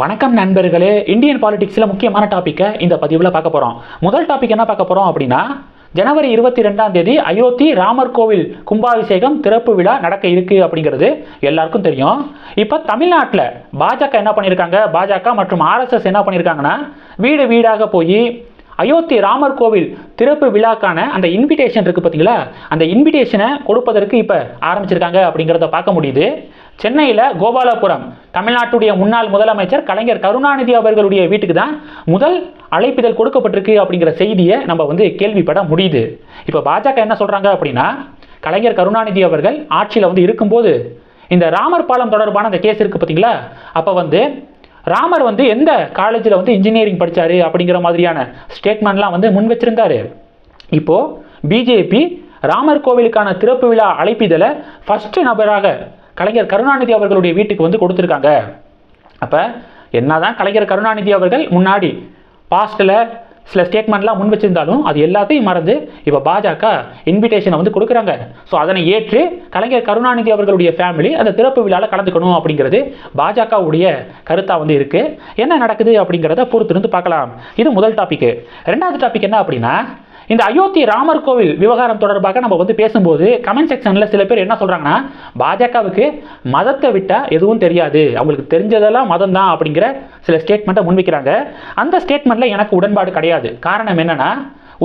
வணக்கம் நண்பர்களே. இந்தியன் பாலிடிக்ஸில் முக்கியமான டாப்பிக்கை இந்த பதிவில் பார்க்க போகிறோம் முதல் டாபிக் என்ன பார்க்க போகிறோம் அப்படின்னா ஜனவரி இருபத்தி ரெண்டாம் தேதி அயோத்தி ராமர் கோவில் கும்பாபிஷேகம் திறப்பு விழா நடக்க இருக்கு அப்படிங்கிறது எல்லாருக்கும் தெரியும். இப்போ தமிழ்நாட்டில் பாஜக என்ன பண்ணியிருக்காங்க பாஜக மற்றும் ஆர்எஸ்எஸ் என்ன பண்ணியிருக்காங்கன்னா வீடு வீடாக போய் அயோத்தி ராமர் கோவில் திறப்பு விழாக்கான அந்த இன்விடேஷன் இருக்குது பார்த்தீங்களா அந்த இன்விடேஷனை கொடுப்பதற்கு இப்போ ஆரம்பிச்சிருக்காங்க அப்படிங்கிறத பார்க்க முடியுது. சென்னையில் கோபாலபுரம் தமிழ்நாட்டுடைய முன்னாள் முதலமைச்சர் கலைஞர் கருணாநிதி அவர்களுடைய வீட்டுக்கு தான் முதல் அழைப்பிதழ் கொடுக்கப்பட்டிருக்கு அப்படிங்கிற செய்தியை நம்ம வந்து கேள்விப்பட முடியுது. இப்போ பாஜக என்ன சொல்கிறாங்க அப்படின்னா கலைஞர் கருணாநிதி அவர்கள் ஆட்சியில் வந்து இருக்கும்போது இந்த ராமர் பாலம் தொடர்பான அந்த கேஸ் இருக்குது பார்த்தீங்களா அப்போ வந்து ராமர் வந்து எந்த காலேஜில் வந்து இன்ஜினியரிங் படித்தார் அப்படிங்கிற மாதிரியான ஸ்டேட்மெண்ட்லாம் வந்து முன் வச்சிருந்தாரு. இப்போது பிஜேபி ராமர் கோவிலுக்கான திறப்பு விழா அழைப்பிதழை ஃபஸ்ட்டு நபராக கலைஞர் கருணாநிதி அவர்களுடைய வீட்டுக்கு வந்து கொடுத்துருக்காங்க. அப்போ என்னதான் கலைஞர் கருணாநிதி அவர்கள் முன்னாடி பாஸ்டில் சில ஸ்டேட்மெண்ட்லாம் முன் வச்சிருந்தாலும் அது எல்லாத்தையும் மறந்து இப்போ பாஜக இன்விடேஷனை வந்து கொடுக்குறாங்க. ஸோ அதனை ஏற்று கலைஞர் கருணாநிதி அவர்களுடைய ஃபேமிலி அந்த திறப்பு விழாவில் கலந்துக்கணும் அப்படிங்கிறது பாஜகவுடைய கருத்தாக வந்து இருக்குது என்ன நடக்குது அப்படிங்கிறத பொறுத்திருந்து பார்க்கலாம். இது முதல் டாப்பிக்கு ரெண்டாவது டாபிக் என்ன அப்படின்னா இந்த அயோத்தி ராமர் கோவில் விவகாரம் தொடர்பாக நம்ம வந்து பேசும்போது கமெண்ட் செக்ஷனில் சில பேர் என்ன சொல்கிறாங்கன்னா பாஜகவுக்கு மதத்தை விட்டால் எதுவும் தெரியாது. அவங்களுக்கு தெரிஞ்சதெல்லாம் மதம் தான் அப்படிங்கிற சில ஸ்டேட்மெண்ட்டை முன்வைக்கிறாங்க. அந்த ஸ்டேட்மெண்ட்டில் எனக்கு உடன்பாடு கிடையாது. காரணம் என்னென்னா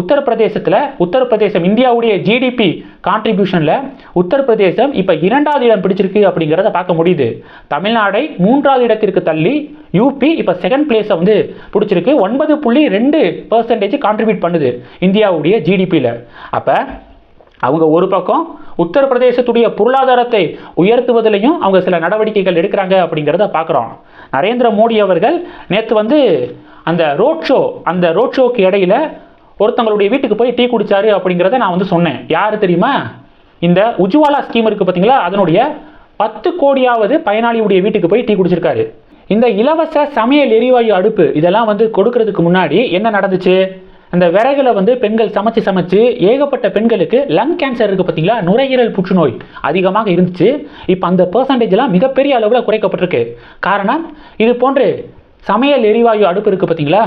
உத்தரப்பிரதேசத்தில் உத்தரப்பிரதேசம் இந்தியாவுடைய ஜிடிபி கான்ட்ரிபியூஷனில் உத்தரப்பிரதேசம் இப்போ இரண்டாவது இடம் பிடிச்சிருக்கு அப்படிங்கிறத பார்க்க முடியுது. தமிழ்நாடை மூன்றாவது இடத்திற்கு தள்ளி யூபி இப்போ செகண்ட் பிளேஸை வந்து பிடிச்சிருக்கு. ஒன்பது புள்ளி ரெண்டு பர்சன்டேஜ் கான்ட்ரிபியூட் பண்ணுது இந்தியாவுடைய ஜிடிபியில் அப்போ அவங்க ஒரு பக்கம் உத்தரப்பிரதேசத்துடைய பொருளாதாரத்தை உயர்த்துவதிலையும் அவங்க சில நடவடிக்கைகள் எடுக்கிறாங்க அப்படிங்கிறத பார்க்குறோம். நரேந்திர மோடி அவர்கள் நேற்று வந்து அந்த ரோட் ஷோ அந்த ரோட் ஷோக்கு இடையில ஒருத்தவங்களுடைய வீட்டுக்கு போய் டீ குடிச்சாரு அப்படிங்கிறத நான் வந்து சொன்னேன். யார் தெரியுமா? இந்த உஜ்வாலா ஸ்கீம் இருக்குது பார்த்தீங்களா அதனுடைய பத்து கோடியாவது பயனாளியுடைய வீட்டுக்கு போய் டீ குடிச்சிருக்காரு. இந்த இலவச சமையல் எரிவாயு அடுப்பு இதெல்லாம் வந்து கொடுக்கறதுக்கு முன்னாடி என்ன நடந்துச்சு? அந்த விறகுல வந்து பெண்கள் சமைச்சு சமைச்சு ஏகப்பட்ட பெண்களுக்கு லங் கேன்சர் இருக்குது பார்த்தீங்களா நுரையீரல் புற்றுநோய் அதிகமாக இருந்துச்சு. இப்போ அந்த பர்சன்டேஜ்லாம் மிகப்பெரிய அளவில் குறைக்கப்பட்டிருக்கு. காரணம் இது போன்று சமையல் எரிவாயு அடுப்பு இருக்குது பார்த்தீங்களா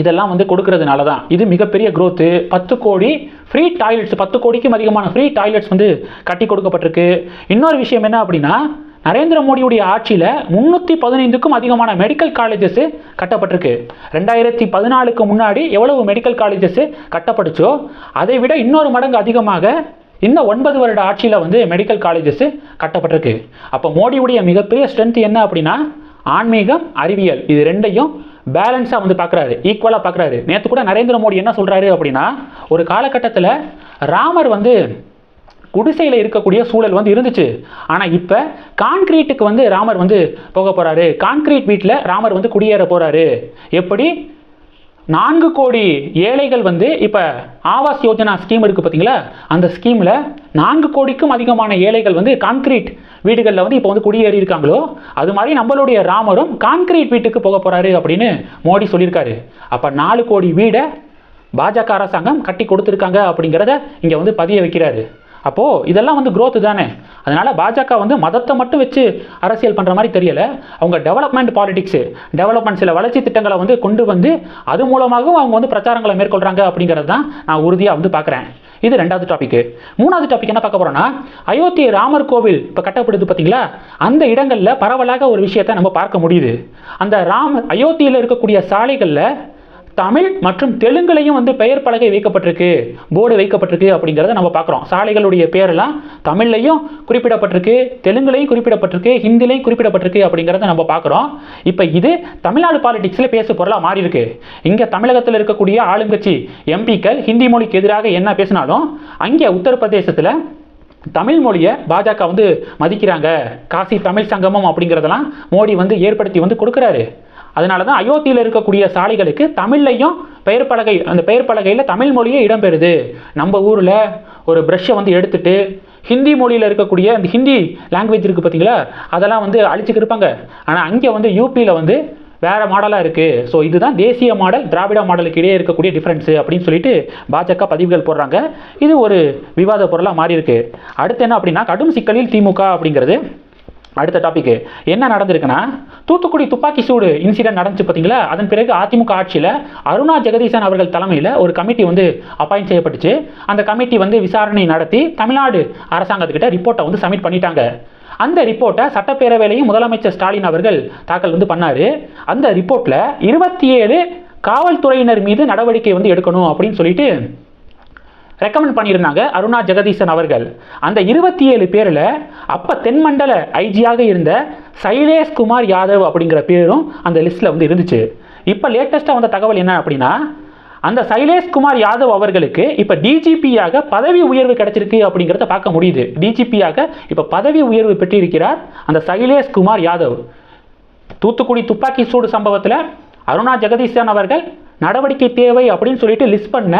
இதெல்லாம் வந்து கொடுக்கறதுனால தான் இது மிகப்பெரிய க்ரோத்து பத்து கோடி ஃப்ரீ டாய்லெட்ஸ் பத்து கோடிக்கும் அதிகமான ஃப்ரீ டாய்லெட்ஸ் வந்து கட்டி கொடுக்கப்பட்டிருக்கு. இன்னொரு விஷயம் என்ன அப்படின்னா நரேந்திர மோடியுடைய ஆட்சியில் முந்நூற்றி பதினைந்துக்கும் அதிகமான மெடிக்கல் காலேஜஸ் கட்டப்பட்டிருக்கு. ரெண்டாயிரத்தி பதினாலுக்கு முன்னாடி எவ்வளவு மெடிக்கல் காலேஜஸ் கட்டப்பட்டுச்சோ அதை விட இன்னொரு மடங்கு அதிகமாக இந்த ஒன்பது வருட ஆட்சியில் வந்து மெடிக்கல் காலேஜஸ் கட்டப்பட்டிருக்கு. அப்போ மோடியுடைய மிகப்பெரிய ஸ்ட்ரென்த் என்ன அப்படின்னா ஆன்மீகம் அறிவியல். இது ரெண்டையும் பேலன்ஸாக வந்து பார்க்குறாரு. ஈக்குவலாக பார்க்குறாரு. நேற்று கூட நரேந்திர மோடி என்ன சொல்கிறாரு அப்படின்னா ஒரு காலகட்டத்தில் ராமர் வந்து குடிசையில் இருக்கக்கூடிய சூழல் வந்து இருந்துச்சு. ஆனால் இப்போ கான்கிரீட்டுக்கு வந்து ராமர் வந்து போக போகிறாரு கான்கிரீட் வீட்டில் ராமர் வந்து குடியேற போகிறாரு எப்படி? நான்கு கோடி ஏழைகள் வந்து இப்போ ஆவாஸ் யோஜனா ஸ்கீம் இருக்குது பார்த்தீங்களா அந்த ஸ்கீமில் நான்கு கோடிக்கும் அதிகமான ஏழைகள் வந்து கான்கிரீட் வீடுகளில் வந்து இப்போ வந்து குடியேறி இருக்காங்களோ அது மாதிரி நம்மளுடைய ராமரும் கான்கிரீட் வீட்டுக்கு போக போகிறாரு அப்படின்னு மோடி சொல்லியிருக்காரு. அப்போ நாலு கோடி வீடை பாஜக அரசாங்கம் கட்டி கொடுத்துருக்காங்க அப்படிங்கிறத இங்கே வந்து பதிய வைக்கிறாரு. அப்போது இதெல்லாம் வந்து க்ரோத்து தானே? அதனால் பாஜக வந்து மதத்தை மட்டும் வச்சு அரசியல் பண்ணுற மாதிரி தெரியலை. அவங்க டெவலப்மெண்ட் பாலிடிக்ஸு டெவலப்மெண்ட் சில வளர்ச்சி திட்டங்களை வந்து கொண்டு வந்து அது மூலமாகவும் அவங்க வந்து பிரச்சாரங்களை மேற்கொள்கிறாங்க அப்படிங்கிறது தான் நான் உறுதியாக வந்து பார்க்குறேன் இது ரெண்டாவது டாபிக் மூணாவது டாபிக் என்ன பார்க்க போகிறோன்னா அயோத்தி ராமர் கோவில் இப்போ கட்டப்படுது பார்த்தீங்களா அந்த இடங்களில் பரவலாக ஒரு விஷயத்தை நம்ம பார்க்க முடியுது. அந்த ராம அயோத்தியில் இருக்கக்கூடிய சாலைகளில் தமிழ் மற்றும் தெலுங்குலையும் வந்து பெயர் பலகை வைக்கப்பட்டிருக்கு போர்டு வைக்கப்பட்டிருக்கு அப்படிங்கிறத நம்ம பார்க்குறோம். சாலைகளுடைய பேரெல்லாம் தமிழ்லையும் குறிப்பிடப்பட்டிருக்கு தெலுங்குலையும் குறிப்பிடப்பட்டிருக்கு ஹிந்திலையும் குறிப்பிடப்பட்டிருக்கு அப்படிங்கிறத நம்ம பார்க்குறோம். இப்போ இது தமிழ்நாடு பாலிடிக்ஸில் பேசு பொருளாக மாறி இருக்கு இங்கே தமிழகத்தில் இருக்கக்கூடிய ஆளுங்கட்சி எம்பிக்கள் ஹிந்தி மொழிக்கு எதிராக என்ன பேசினாலும் அங்கே உத்தரப்பிரதேசத்தில் தமிழ் மொழியை பாஜக வந்து மதிக்கிறாங்க. காசி தமிழ் சங்கமம் அப்படிங்கிறதெல்லாம் மோடி வந்து ஏற்படுத்தி வந்து கொடுக்குறாரு. அதனால தான் அயோத்தியில் இருக்கக்கூடிய சாலைகளுக்கு தமிழ்லையும் பெயர் பலகை அந்த பெயர் பலகையில் தமிழ் மொழியே இடம்பெறுது. நம்ம ஊரில் ஒரு ப்ரஷ்ஷை வந்து எடுத்துட்டு ஹிந்தி மொழியில் இருக்கக்கூடிய அந்த ஹிந்தி லாங்குவேஜ் இருக்குது பார்த்தீங்களா அதெல்லாம் வந்து அழிச்சுக்கு இருப்பாங்க. ஆனால் அங்கே வந்து யூபியில் வந்து வேறு மாடலாக இருக்குது ஸோ இதுதான் தேசிய மாடல் திராவிட மாடலுக்கு இடையே இருக்கக்கூடிய டிஃப்ரென்ஸு அப்படின்னு சொல்லிட்டு பாஜக பதிவுகள் போடுறாங்க. இது ஒரு விவாத பொருளாக மாறி இருக்கு அடுத்து என்ன அப்படின்னா கடும் சிக்கலில் திமுக அப்படிங்கிறது. அடுத்த டாபிக் என்ன நடந்திருக்குன்னா தூத்துக்குடி துப்பாக்கி சூடு இன்சிடென்ட் நடந்துச்சு பார்த்தீங்களா? அதன் பிறகு அதிமுக ஆட்சியில் அருணா ஜெகதீசன் அவர்கள் தலைமையில் ஒரு கமிட்டி வந்து அப்பாயிண்ட் செய்யப்பட்டுச்சு. அந்த கமிட்டி வந்து விசாரணை நடத்தி தமிழ்நாடு அரசாங்கத்துக்கிட்ட ரிப்போர்ட்டை வந்து சப்மிட் பண்ணிட்டாங்க. அந்த ரிப்போர்ட்டை சட்டப்பேரவையிலையும் முதலமைச்சர் ஸ்டாலின் அவர்கள் தாக்கல் வந்து பண்ணார். அந்த ரிப்போர்ட்டில் இருபத்தி ஏழு காவல்துறையினர் மீது நடவடிக்கை வந்து எடுக்கணும் அப்படின்னு சொல்லிட்டு ரெக்கமெண்ட் பண்ணியிருந்தாங்க அருணா ஜெகதீசன் அவர்கள். அந்த இருபத்தி ஏழு பேரில் அப்போ தென்மண்டல ஐஜியாக இருந்த சைலேஷ்குமார் யாதவ் அப்படிங்கிற பேரும் அந்த லிஸ்ட்டில் வந்து இருந்துச்சு. இப்போ லேட்டஸ்ட்டாக வந்த தகவல் என்ன அப்படின்னா அந்த சைலேஷ் குமார் யாதவ் அவர்களுக்கு இப்போ டிஜிபியாக பதவி உயர்வு கிடைச்சிருக்கு அப்படிங்கிறத பார்க்க முடியுது. டிஜிபியாக இப்போ பதவி உயர்வு பெற்றிருக்கிறார் அந்த சைலேஷ்குமார் யாதவ். தூத்துக்குடி துப்பாக்கி சூடு சம்பவத்தில் அருணா ஜெகதீசன் அவர்கள் நடவடிக்கை தேவை அப்படின்னு சொல்லிட்டு லிஸ்ட் பண்ண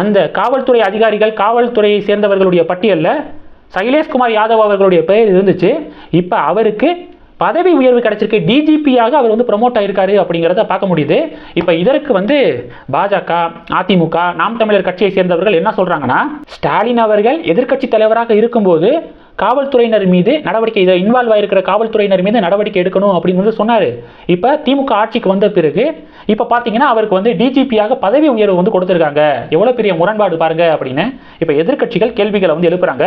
அந்த காவல்துறை அதிகாரிகள் காவல்துறையை சேர்ந்தவர்களுடைய பட்டியலில் சைலேஷ்குமார் யாதவ் அவர்களுடைய பெயர் இருந்துச்சு. இப்போ அவருக்கு பதவி உயர்வு கிடைச்சிருக்கு. டிஜிபியாக அவர் வந்து ப்ரமோட் ஆயிருக்காரு அப்படிங்கிறத பார்க்க முடியுது. இப்போ இதற்கு வந்து பாஜக அதிமுக நாம் தமிழர் கட்சியை சேர்ந்தவர்கள் என்ன சொல்கிறாங்கன்னா ஸ்டாலின் அவர்கள் எதிர்க்கட்சி தலைவராக இருக்கும்போது காவல்துறையினர் மீது நடவடிக்கை இதை இன்வால்வ் ஆகிருக்கிற காவல்துறையினர் மீது நடவடிக்கை எடுக்கணும் அப்படின்னு வந்து சொன்னார். இப்போ திமுக ஆட்சிக்கு வந்த பிறகு இப்போ பார்த்தீங்கன்னா அவருக்கு வந்து டிஜிபியாக பதவி உயர்வு வந்து கொடுத்துருக்காங்க. எவ்வளோ பெரிய முரண்பாடு பாருங்க அப்படின்னு இப்போ எதிர்க்கட்சிகள் கேள்விகளை வந்து எழுப்புறாங்க.